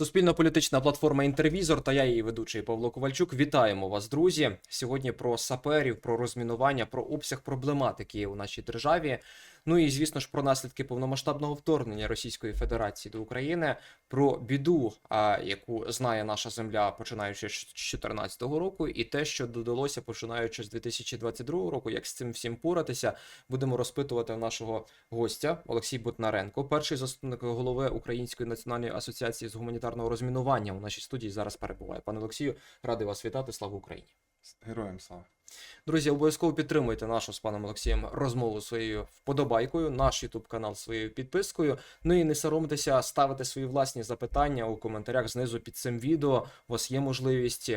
Суспільно-політична платформа Інтервізор та я її ведучий Павло Ковальчук. Вітаємо вас, друзі. Сьогодні про саперів, про розмінування, про обсяг проблематики у нашій державі. Ну і звісно ж про наслідки повномасштабного вторгнення Російської Федерації до України, про біду, яку знає наша земля, починаючи з 2014 року, і те, що додалося починаючи з 2022 року. Як з цим всім поратися, будемо розпитувати нашого гостя Олексій Бутнаренко, перший заступник голови Української національної асоціації з гуманітарного розмінування у нашій студії зараз перебуває. Пане Олексію, радий вас вітати. Слава Україні! Героям слава. Друзі, обов'язково підтримуйте нашу з паном Олексієм розмову своєю вподобайкою, наш ютуб канал своєю підпискою. Ну і не соромтеся ставити свої власні запитання у коментарях знизу під цим відео. У вас є можливість.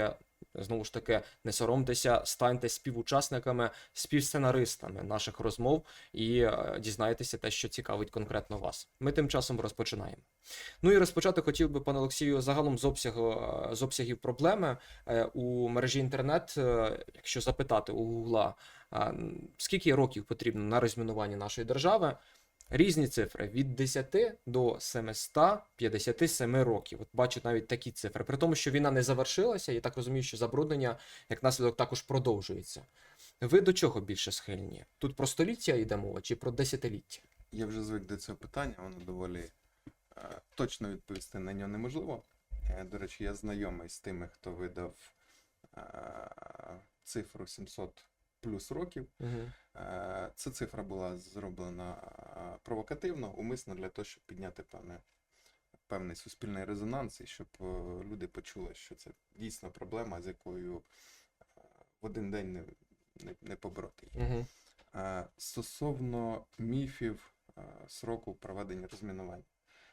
Знову ж таки, не соромтеся, станьте співучасниками, співсценаристами наших розмов і е, дізнайтеся те, що цікавить конкретно вас. Ми тим часом розпочинаємо. Ну і розпочати хотів би, пане Олексію, загалом з обсягу е, з обсягів проблеми Е, у мережі інтернет, якщо запитати у Гугла, скільки років потрібно на розмінування нашої держави, різні цифри від 10 до 757 років. От бачу навіть такі цифри. При тому, що війна не завершилася, я так розумію, що забруднення як наслідок також продовжується. Ви до чого більше схильні? Тут про століття йде мова чи про десятиліття? Я вже звик до цього питання, воно доволі е, точно відповісти на нього неможливо. Е, до речі, я знайомий з тими, хто видав е, цифру 700 плюс років. Угу. Ця цифра була зроблена е, провокативно, умисно для того, щоб підняти певне, певний суспільний резонанс і щоб е, люди почули, що це дійсно проблема, з якою в один день не, не, не побороти. її. Угу. Стосовно міфів сроку проведення розмінувань,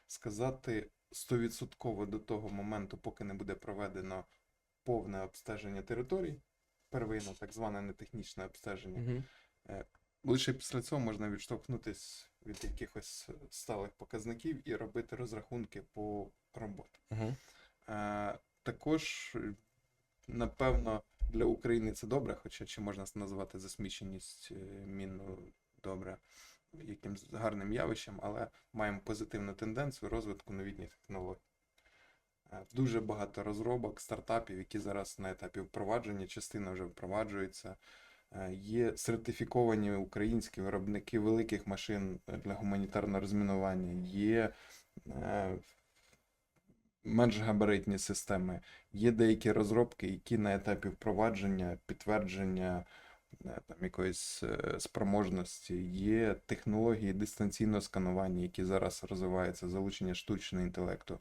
сказати стовідсотково до того моменту, поки не буде проведено повне обстеження територій, первинне, так зване нетехнічне обстеження, Угу. лише після цього можна відштовхнутись від якихось сталих показників і робити розрахунки по роботі. Угу. Е, Також, напевно, для України це добре, хоча чи можна назвати засміченість е, мінну добре якимсь гарним явищем, але маємо позитивну тенденцію розвитку новітніх технологій. Е, Дуже багато розробок, стартапів, які зараз на етапі впровадження, частина вже впроваджується. Е, Є сертифіковані українські виробники великих машин е, для гуманітарного розмінування, є менш габаритні системи. Є деякі розробки, які на етапі впровадження, підтвердження там, якоїсь спроможності, є технології дистанційного сканування, які зараз розвиваються, залучення штучного інтелекту.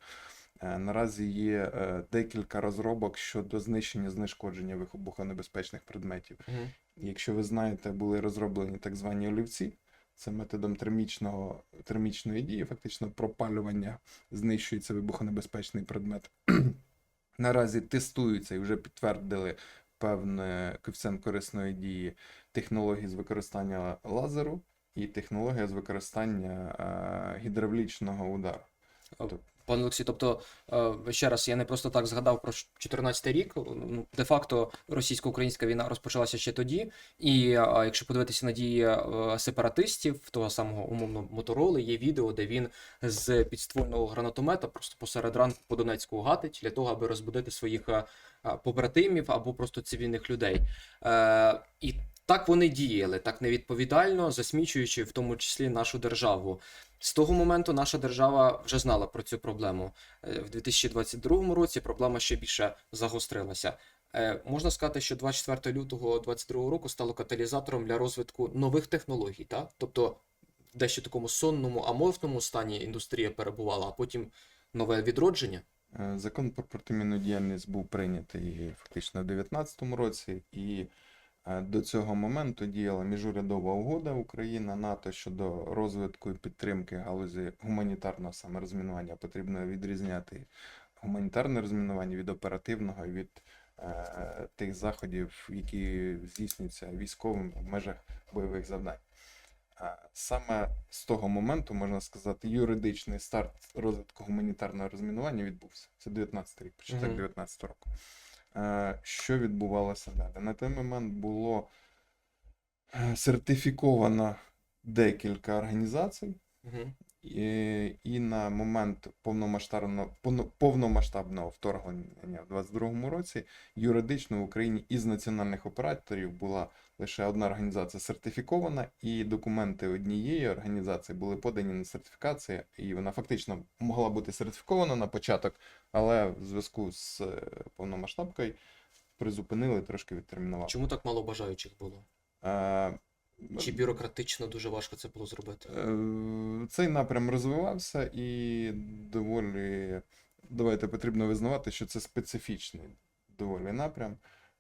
Е, Наразі є е, декілька розробок щодо знищення знешкодження вибухонебезпечних предметів. Угу. Якщо ви знаєте, були розроблені так звані олівці, це методом термічного, термічної дії, фактично пропалювання знищується вибухонебезпечний предмет. Наразі тестуються і вже підтвердили певний коефіцієнт корисної дії технології з використання лазеру і технологія з використання е, гідравлічного удару. Пане Олексій, тобто, е, ще раз, я не просто так згадав про 14 рік. Ну, Де-факто російсько-українська війна розпочалася ще тоді. І якщо подивитися на дії е, сепаратистів, того самого умовно Мотороли, є відео, де він з підствольного гранатомета просто посеред ранку по Донецьку гатить для того, аби розбудити своїх е, побратимів або просто цивільних людей. І так вони діяли, так невідповідально, засмічуючи в тому числі нашу державу. З того моменту наша держава вже знала про цю проблему. Е, В 2022 році проблема ще більше загострилася. Е, Можна сказати, що 24 лютого 2022 року стало каталізатором для розвитку нових технологій, так? Тобто в дещо такому сонному, аморфному стані індустрія перебувала, а потім нове відродження. Е, Закон про протимінну діяльність був прийнятий фактично в 2019 році, і до цього моменту діяла міжурядова угода Україна НАТО щодо розвитку і підтримки галузі гуманітарного саме розмінування. Потрібно відрізняти гуманітарне розмінування від оперативного і від е, тих заходів, які здійснюються військовим в межах бойових завдань. Е, Саме з того моменту, можна сказати, юридичний старт розвитку гуманітарного розмінування відбувся. Це 19 рік, початок 19 року. Е, Що відбувалося далі? На той момент було е, сертифіковано декілька організацій, Угу. І, і на момент повномасштабного, повно- повномасштабного вторгнення в 2022 році юридично в Україні із національних операторів була лише одна організація сертифікована, і документи однієї організації були подані на сертифікацію, і вона фактично могла бути сертифікована на початок, але в зв'язку з е, повномасштабкою призупинили, трошки відтермінували. Чому так мало бажаючих було? Чи бюрократично дуже важко це було зробити? Е, Цей напрям розвивався і доволі, давайте потрібно визнавати, що це специфічний доволі напрям.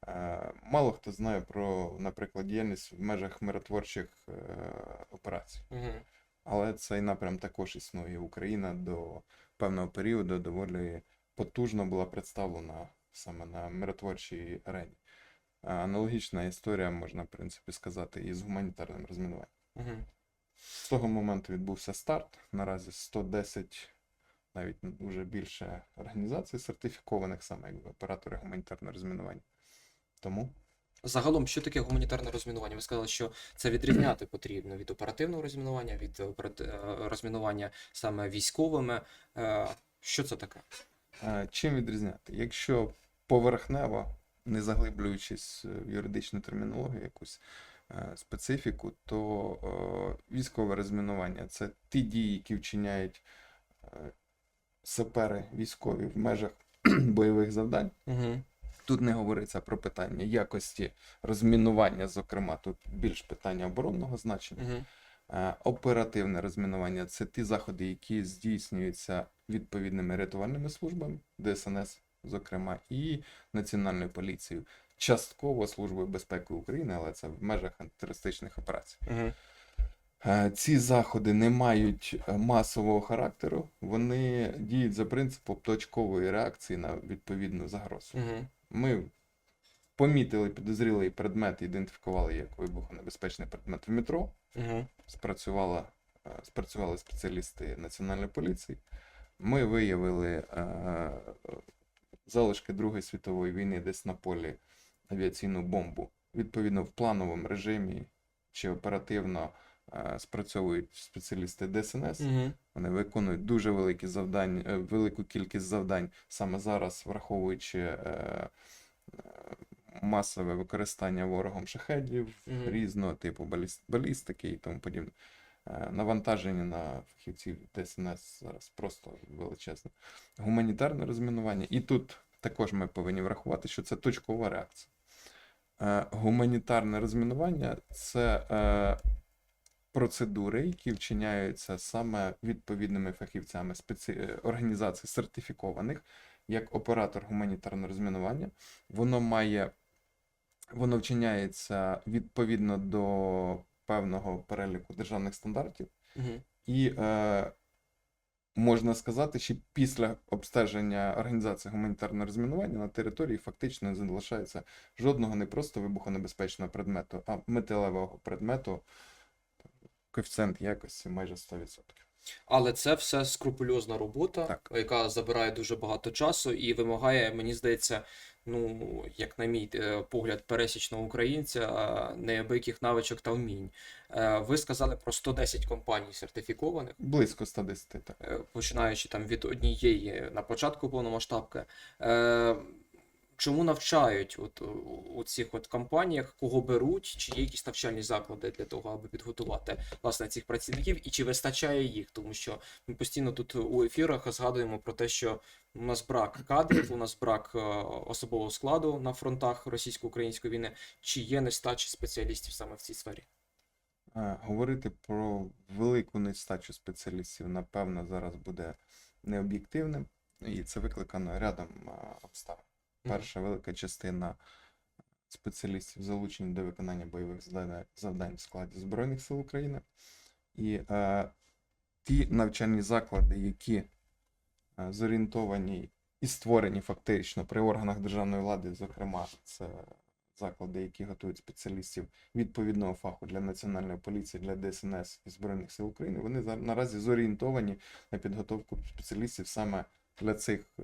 Е, Мало хто знає про, наприклад, діяльність в межах миротворчих е, операцій. Угу. Але цей напрям також існує. Україна до певного періоду доволі потужно була представлена саме на миротворчій арені. Аналогічна історія, можна, в принципі, сказати, і з гуманітарним розмінуванням. Угу. З того моменту відбувся старт. Наразі 110, навіть вже більше організацій сертифікованих саме як оператори гуманітарного розмінування. Тому Загалом, що таке гуманітарне розмінування? Ви сказали, що це відрізняти потрібно від оперативного розмінування, від е, розмінування саме військовими. Е, Що це таке? е, чим відрізняти? Якщо поверхнево, не заглиблюючись в юридичну термінологію, якусь е, специфіку, то е, військове розмінування це ті дії, які вчиняють е, сапери військові в межах бойових завдань. Угу. Тут не говориться про питання якості розмінування, зокрема, тут більш питання оборонного значення. Угу. Е, Оперативне розмінування це ті заходи, які здійснюються відповідними рятувальними службами, ДСНС, зокрема, і Національною поліцією, частково Службою безпеки України, але це в межах антитерористичних операцій. Угу. Ці заходи не мають е, масового характеру, вони діють за принципом точкової реакції на відповідну загрозу. Угу. Ми помітили підозрілий предмет, ідентифікували як вибухонебезпечний предмет в метро. Угу. Спрацювала, е, спрацювали спеціалісти Національної поліції. Ми виявили е, залишки Другої світової війни десь на полі авіаційну бомбу. Відповідно, в плановому режимі чи оперативно е, спрацьовують спеціалісти ДСНС. Угу. Вони виконують дуже великі завдань, е, велику кількість завдань саме зараз, враховуючи е, е, масове використання ворогом шахедів Мгм. різного типу балістики і тому подібне. Е, Навантаження на фахівців ДСНС зараз просто величезне. Гуманітарне розмінування. І тут також ми повинні врахувати, що це точкова реакція. Е, Гуманітарне розмінування це е, процедури, які вчиняються саме відповідними фахівцями спеці... організацій сертифікованих як оператор гуманітарного розмінування. Воно має, воно вчиняється відповідно до певного переліку державних стандартів. Угу. І е, можна сказати, що після обстеження організації гуманітарного розмінування на території фактично не залишається жодного не просто вибухонебезпечного предмету, а металевого предмету. Коефіцієнт якості майже 100%. Але це все скрупульозна робота, Так. яка забирає дуже багато часу і вимагає, мені здається, ну, як на мій е, погляд, пересічного українця, неабияких навичок та вмінь. Е, Ви сказали про 110 компаній сертифікованих. Близько 110, так. е, починаючи там від однієї на початку повномасштабки. Е, чому навчають от, у, у цих от компаніях, кого беруть, чи є якісь навчальні заклади для того, аби підготувати власне цих працівників, і чи вистачає їх? Тому що ми постійно тут у ефірах згадуємо про те, що у нас брак кадрів, у нас брак е, особового складу на фронтах російсько-української війни. Чи є нестача спеціалістів саме в цій сфері? Е, Говорити про велику нестачу спеціалістів, напевно, зараз буде необ'єктивним, і це викликано рядом е, обставин. Перша велика частина спеціалістів залучені до виконання бойових завдань- в складі Збройних сил України. І е, ті навчальні заклади, які е, зорієнтовані і створені фактично при органах державної влади, зокрема, це заклади, які готують спеціалістів відповідного фаху для Національної поліції, для ДСНС і Збройних сил України, вони наразі зорієнтовані на підготовку спеціалістів саме для цих е,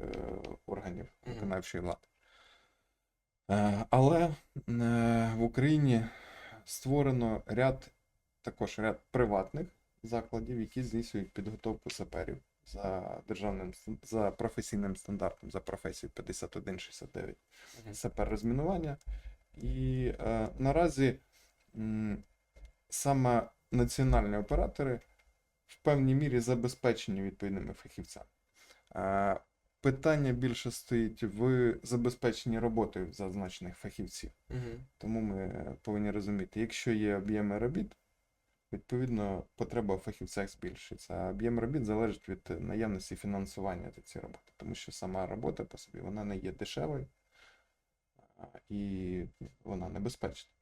органів виконавчої влади. Е, але е, в Україні створено ряд також ряд приватних закладів, які здійснюють підготовку саперів за державним за професійним стандартом, за професією 5169 Мгм. сапер розмінування. І е, наразі м, саме національні оператори в певній мірі забезпечені відповідними фахівцями. Питання більше стоїть в забезпеченні роботою зазначених фахівців. Мгм. Тому ми повинні розуміти, якщо є об'єми робіт, відповідно потреба в фахівцях збільшується. А об'єм робіт залежить від наявності фінансування до цієї роботи, тому що сама робота по собі вона не є дешевою і вона небезпечна.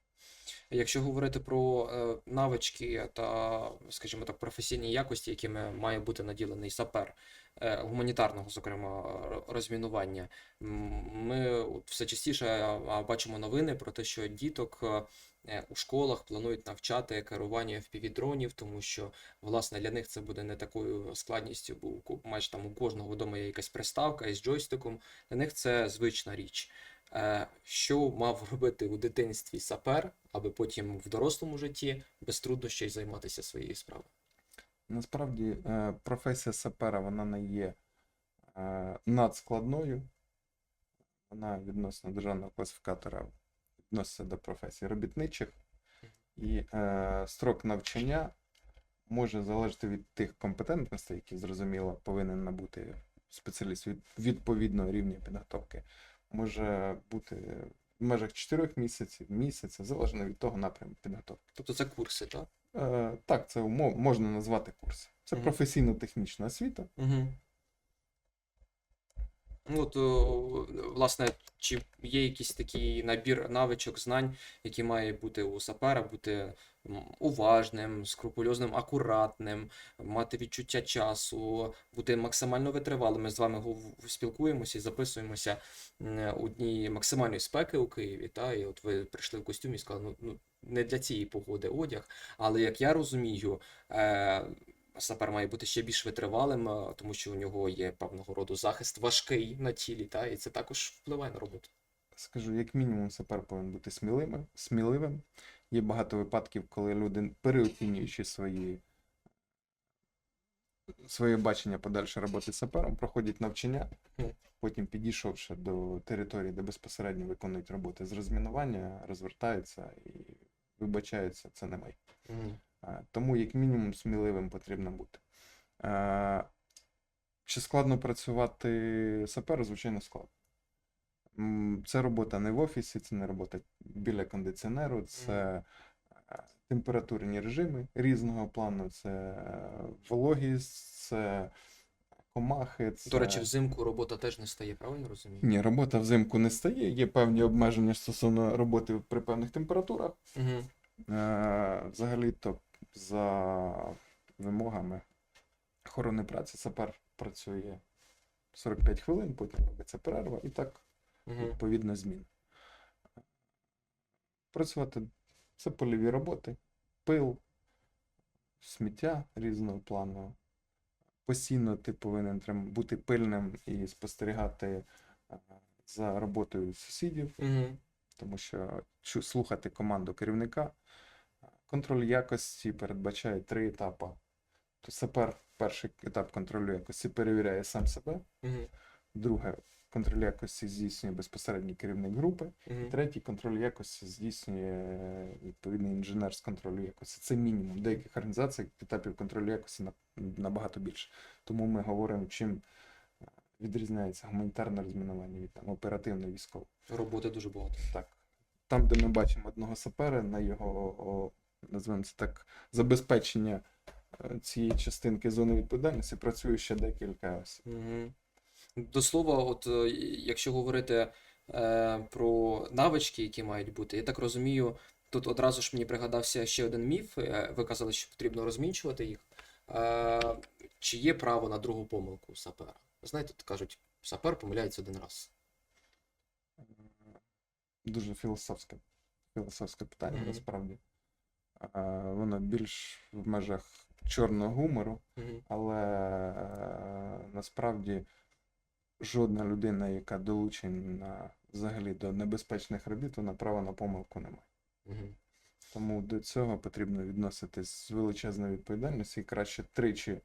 Якщо говорити про е, навички та, скажімо так, професійні якості, якими має бути наділений сапер е, гуманітарного, зокрема, розмінування, ми все частіше бачимо новини про те, що діток е, у школах планують навчати керування FPV-дронів, тому що власне для них це буде не такою складністю, бо майже там у кожного вдома є якась приставка із джойстиком. Для них це звична річ. Е, Що мав робити у дитинстві сапер, аби потім в дорослому житті без труднощів займатися своєю справою? Насправді е, професія сапера вона не є е, надскладною. Вона відносно державного класифікатора відноситься до професії робітничих. І е, строк навчання може залежати від тих компетентностей, які зрозуміло повинен набути спеціаліст від відповідного рівня підготовки. Може бути в межах 4 місяців, місяця, залежно від того напрямку підготовки. Тобто це курси, так? Е, так, це умов, можна назвати курси. Це Мгм. професійно-технічна освіта. Угу. Ну, от, власне, чи є якийсь такий набір навичок, знань, які має бути у сапера, бути уважним, скрупульозним, акуратним, мати відчуття часу, бути максимально витривалим. Ми з вами спілкуємося і записуємося у дні максимальної спеки у Києві. Та, і от ви прийшли в костюмі і сказали, ну, ну не для цієї погоди одяг. Але як я розумію, е, Сапер має бути ще більш витривалим, е, тому що у нього є певного роду захист важкий на тілі, та, і це також впливає на роботу. Скажу, як мінімум, сапер повинен бути сміливим. сміливим. Є багато випадків, коли люди, переоцінюючи свої, своє бачення подальшої роботи сапером, проходять навчання, потім підійшовши до території, де безпосередньо виконують роботи з розмінування, розвертаються і вибачаються, це не ми. Тому, як мінімум, сміливим потрібно бути. Чи складно працювати саперу? Звичайно, складно. Це робота не в офісі, це не робота біля кондиціонеру, це е, температурні режими різного плану, це е, вологість, це комахи. Це... До речі, взимку робота теж не стає, правильно розумію? Ні, робота взимку не стає, є певні обмеження стосовно роботи при певних температурах. Угу. Е, Взагалі-то за вимогами охорони праці сапер працює 45 хвилин, потім робиться перерва і так відповідно змін. Працювати це польові роботи, пил, сміття різного плану. Постійно ти повинен бути пильним і спостерігати е, за роботою сусідів Угу. тому що слухати команду керівника. Контроль якості передбачає три етапи. Сапер перший етап контролю якості перевіряє сам себе. Угу. Друге, контроль якості здійснює безпосередній керівник групи. Угу. Третій контроль якості здійснює відповідний інженер з контролю якості. Це мінімум. В деяких організаціях етапів контролю якості набагато більше. Тому ми говоримо, чим е, відрізняється гуманітарне розмінування від там, оперативно військового. Роботи дуже багато. Так. Там, де ми бачимо одного сапера, на його, називаємо це так, забезпечення е, цієї частинки зони відповідальності працює ще декілька осіб. Угу. До слова, от е, якщо говорити е, про навички, які мають бути, я так розумію, тут одразу ж мені пригадався ще один міф. е, Ви казали, що потрібно розмінчувати їх. Е, чи є право на другу помилку сапера? Знаєте, тут кажуть, сапер помиляється один раз. Дуже філософське, філософське питання, Мгм. насправді. Воно більш в межах чорного гумору, але е, насправді жодна людина, яка долучена взагалі до небезпечних робіт, вона права на помилку не має. Тому до цього потрібно відноситись з величезною відповідальністю і краще тричі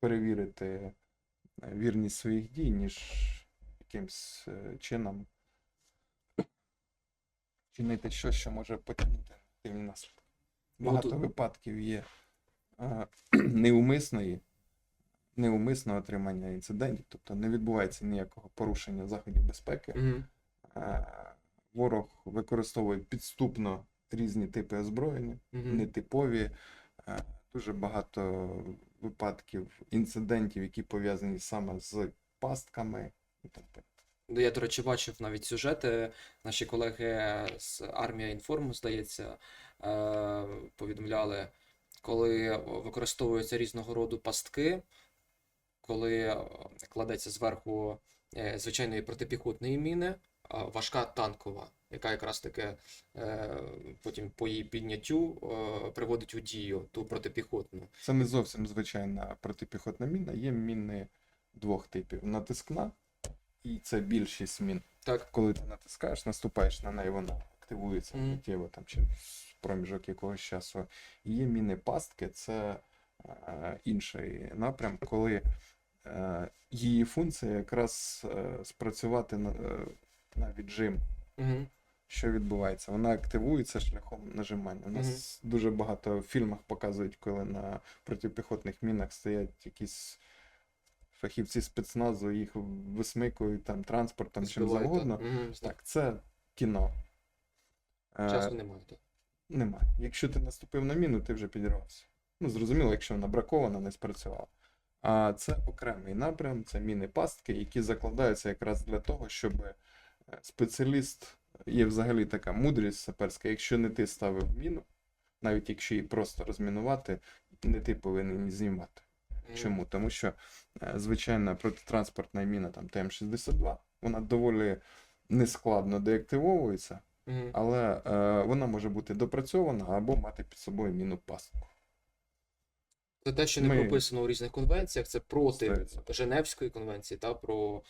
перевірити е, вірність своїх дій, ніж якимсь е, чином чинити щось, що може потягнути негативні наслідки. Ну, Багато тут- випадків є е, неумисної, неумисного отримання інцидентів, тобто не відбувається ніякого порушення заходів безпеки. Мгм. Е, Ворог використовує підступно різні типи озброєння, Мгм. нетипові. Е, Дуже багато випадків, інцидентів, які пов'язані саме з пастками. і так далі. Я, до речі, бачив навіть сюжети. Наші колеги з Армія Інформ, здається, е, повідомляли, коли використовуються різного роду пастки, коли е, кладеться зверху е, звичайної протипіхотної міни, важка танкова, яка якраз таки потім по її підняттю приводить у дію ту протипіхотну. Це не зовсім звичайна протипіхотна міна. Є міни двох типів: натискна, і це більшість мін. Так. Коли ти натискаєш, наступаєш на неї, вона активується Мгм. миттєво там через проміжок якогось часу. І є міни пастки, це е, інший напрям, коли е, її функція якраз е, спрацювати на, е, на віджим. Угу. Що відбувається? Вона активується шляхом нажимання. У нас дуже багато в фільмах показують, коли на протипіхотних мінах стоять якісь фахівці спецназу, їх висмикують там транспортом, чим завгодно. Угу. Так, це кіно. Е, Часу немає. Немає. Якщо ти наступив на міну, ти вже підірвався. Ну, зрозуміло, якщо вона бракована, не спрацювала. А це окремий напрям, це міни пастки, які закладаються якраз для того, щоб е, спеціаліст, є взагалі така мудрість саперська, якщо не ти ставив міну, навіть якщо її просто розмінувати, не ти повинен її знімати. Чому? Тому що е, звичайна протитранспортна міна там ТМ-62, вона доволі нескладно деактивовується, але е, вона може бути допрацьована або мати під собою міну пастку. Це те, що не Ми- прописано у різних конвенціях, це проти 100%. Женевської конвенції та про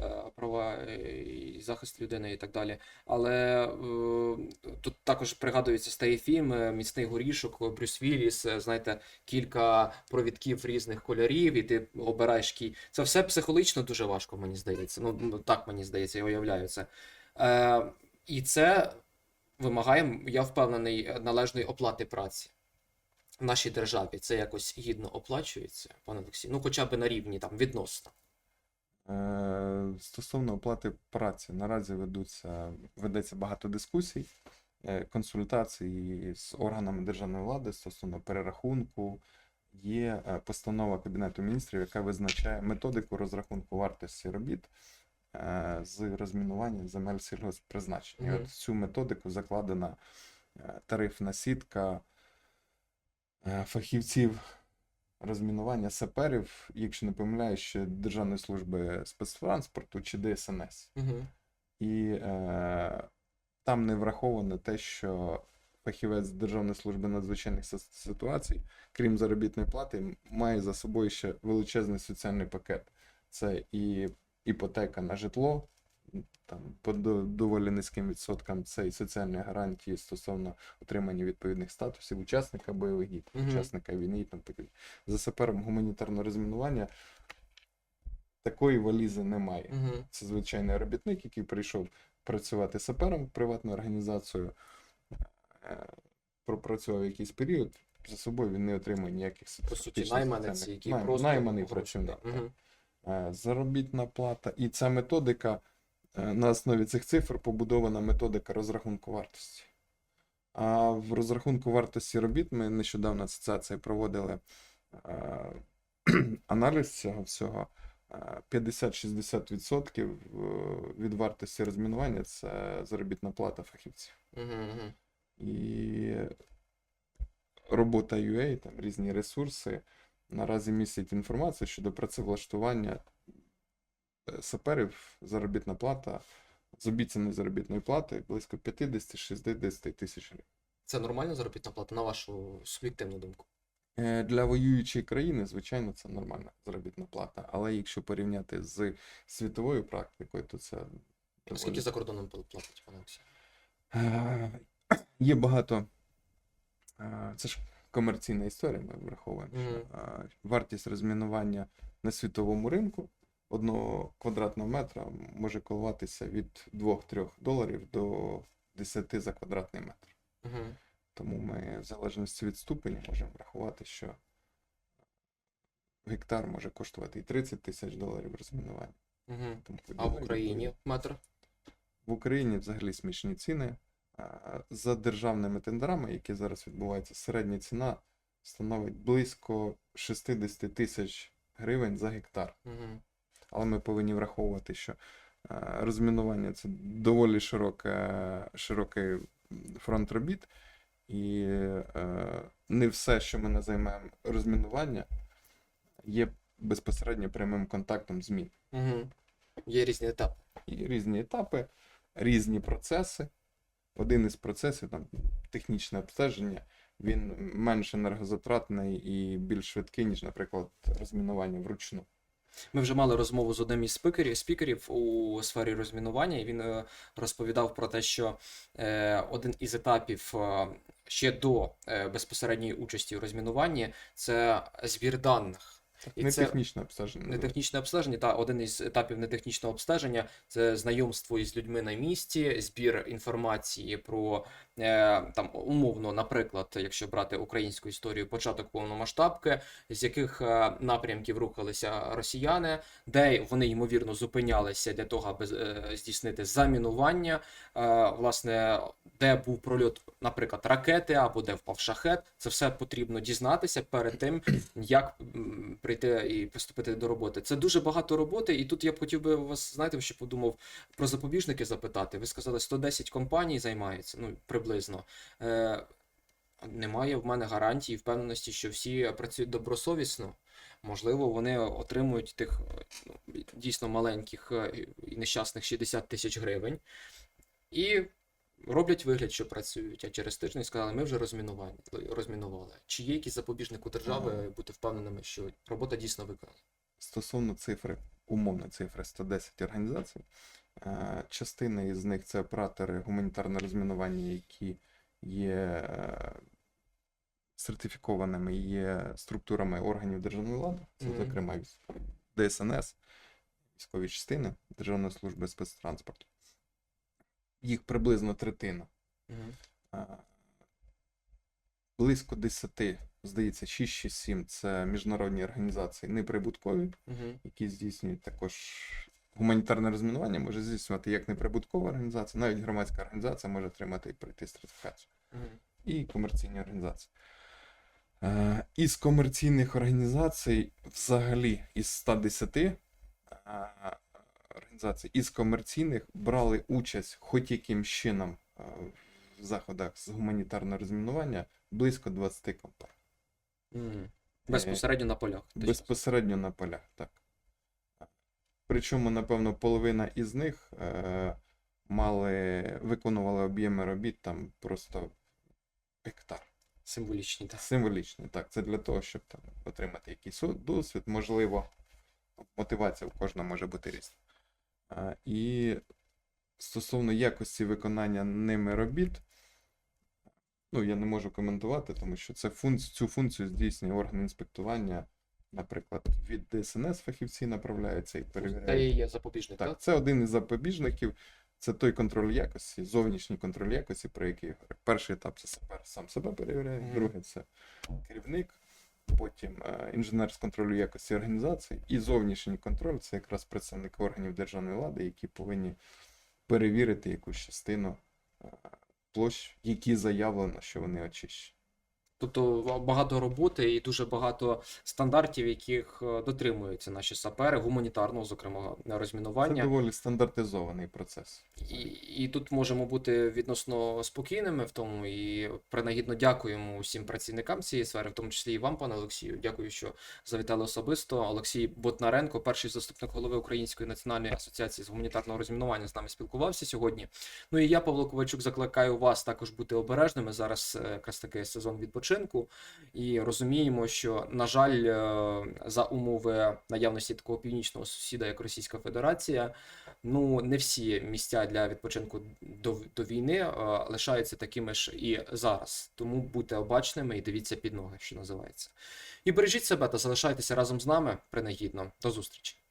е, права е, і захист людини і так далі. Але е, тут також пригадується стає фільм е, Міцний горішок, Брюс Вілліс, е, знаєте, кілька провідків різних кольорів, і ти обираєш кій. Це все психологічно дуже важко, мені здається. Ну, ну так мені здається, я уявляю це. Е, і це вимагає, я впевнений, належної оплати праці в нашій державі це якось гідно оплачується, пане Олексій? Ну, хоча б на рівні там відносно. Е, Стосовно оплати праці, наразі ведуться, ведеться багато дискусій, е, консультацій з органами державної влади стосовно перерахунку. Є е, постанова Кабінету міністрів, яка визначає методику розрахунку вартості робіт е, з розмінування земель сільгосппризначення. І Мгм. От в цю методику закладена тарифна сітка фахівців розмінування саперів, якщо не помиляюсь, ще Державної служби спецтранспорту чи ДСНС. Угу. І е, там не враховано те, що фахівець Державної служби надзвичайних ситуацій, крім заробітної плати, має за собою ще величезний соціальний пакет. Це і іпотека на житло, там по доволі низьким відсоткам, це і соціальні гарантії стосовно отримання відповідних статусів учасника бойових дій, Мгм. учасника війни і там таке. За сапером гуманітарного розмінування такої валізи немає. Угу. Це звичайний робітник, який прийшов працювати сапером в приватну організацію, е, пропрацював якийсь період, за собою він не отримує ніяких По суті, найманець, який Най- просто найманий працівник. Е, Заробітна плата. І ця методика на основі цих цифр побудована методика розрахунку вартості. А в розрахунку вартості робіт ми нещодавно асоціації проводили е, аналіз цього всього. Е, 50-60% е, від вартості розмінування це заробітна плата фахівців. Угу. Угу. І робота UA, там різні ресурси наразі містять інформацію щодо працевлаштування е, саперів, заробітна плата з обіцяної заробітної плати близько 50-60 тисяч гривень. Це нормальна заробітна плата, на вашу суб'єктивну думку? Е, Для воюючої країни, звичайно, це нормальна заробітна плата, але якщо порівняти з світовою практикою, то це Скільки за кордоном платять, пане Олексій? Е, Є багато. Це ж комерційна історія, ми враховуємо. що, Мгм. Вартість розмінування на світовому ринку одного квадратного метра може коливатися від 2-3 доларів до 10 за квадратний метр. Угу. Тому ми, в залежності від ступеня, можемо врахувати, що гектар може коштувати і 30 тисяч доларів розмінування. Угу. Тому А в Україні метр? В Україні взагалі смішні ціни. За державними тендерами, які зараз відбуваються, середня ціна становить близько 60 тисяч гривень за гектар. Угу. Але ми повинні враховувати, що е, розмінування це доволі широке, широкий фронт робіт, і е, не все, що ми називаємо розмінування, є безпосередньо прямим контактом з мін. Угу. Є різні етапи. І різні етапи, різні процеси. Один із процесів, там, технічне обстеження, він менш енергозатратний і більш швидкий, ніж, наприклад, розмінування вручну. Ми вже мали розмову з одним із спікерів, спікерів у сфері розмінування, і він е, розповідав про те, що е, один із етапів е, ще до безпосередньої участі у розмінуванні це збір даних. І не це- технічне обстеження. Нетехнічне обстеження, та один із етапів нетехнічного обстеження це знайомство із людьми на місці, збір інформації про е, там умовно, наприклад, якщо брати українську історію, початок повномасштабки, з яких е, напрямків рухалися росіяни, де вони ймовірно зупинялися для того, аби е, здійснити замінування, власне, де був прольот, наприклад, ракети або де впав шахет. Це все потрібно дізнатися перед тим, як м, прийти і приступити до роботи. Це дуже багато роботи, і тут я б хотів би вас, знаєте, ще подумав про запобіжники запитати. Ви сказали, 110 компаній займаються, ну приблизно. Е, немає в мене гарантії, впевненості, що всі працюють добросовісно. Можливо, вони отримують тих ну, дійсно маленьких е, і нещасних 60 тисяч гривень. І роблять вигляд, що працюють, а через тиждень сказали, ми вже розмінували. розмінували. Чи є якийсь запобіжник у держави бути впевненими, що робота дійсно виконана? Стосовно цифри, умовно цифри 110 організацій, е, частина із них це оператори гуманітарного розмінування, які є е, сертифікованими, є структурами органів державної влади, це, зокрема, ДСНС, військові частини Державної служби спецтранспорту. Їх приблизно третина. Угу. Близько 10, здається, 6 чи 7 це міжнародні організації неприбуткові, Угу. які здійснюють також гуманітарне розмінування, може здійснювати як неприбуткова організація, навіть громадська організація може отримати і пройти стратифікацію. Угу. І комерційні організації. Е, Із комерційних організацій, взагалі, із 110 е, організацій, із комерційних брали участь хоч яким чином е, в заходах з гуманітарного розмінування близько 20 компаній. Угу. Безпосередньо на полях. точно. Безпосередньо на полях, так. Причому, напевно, половина із них е, мали, виконували об'єми робіт там просто гектар. Символічні, так. Символічні. Так, це для того, щоб там отримати якийсь досвід, можливо, мотивація у кожного може бути різна. І стосовно якості виконання ними робіт, ну, я не можу коментувати, тому що це функц... цю функцію здійснює орган інспектування, наприклад, від ДСНС фахівці направляються і Це перевіряють. є запобіжник, так? Так, це один із запобіжників. Це той контроль якості, зовнішній контроль якості, про який я говорю. Перший етап це сам себе перевіряє, Мгм. другий це керівник, потім е, інженер з контролю якості організації, і зовнішній контроль це якраз представники органів державної влади, які повинні перевірити якусь частину е, площ, які заявлено, що вони очищені. Тобто багато роботи і дуже багато стандартів, яких е, дотримуються наші сапери, гуманітарного, зокрема, Це розмінування. доволі стандартизований процес. І, і тут можемо бути відносно спокійними в тому, і принагідно дякуємо усім працівникам цієї сфери, в тому числі і вам, пане Олексію. Дякую, що завітали особисто. Олексій Ботнаренко, перший заступник голови Української національної асоціації з гуманітарного розмінування, з нами спілкувався сьогодні. Ну і я, Павло Ковальчук, закликаю вас також бути обережними. Зараз е, якраз таки сезон відпочинку. Відпочинку. І розуміємо, що, на жаль, е, за умови наявності такого північного сусіда, як Російська Федерація, ну не всі місця для відпочинку до, до війни е, лишаються такими ж і зараз. Тому будьте обачними і дивіться під ноги, що називається. І бережіть себе та залишайтеся разом з нами принагідно. До зустрічі.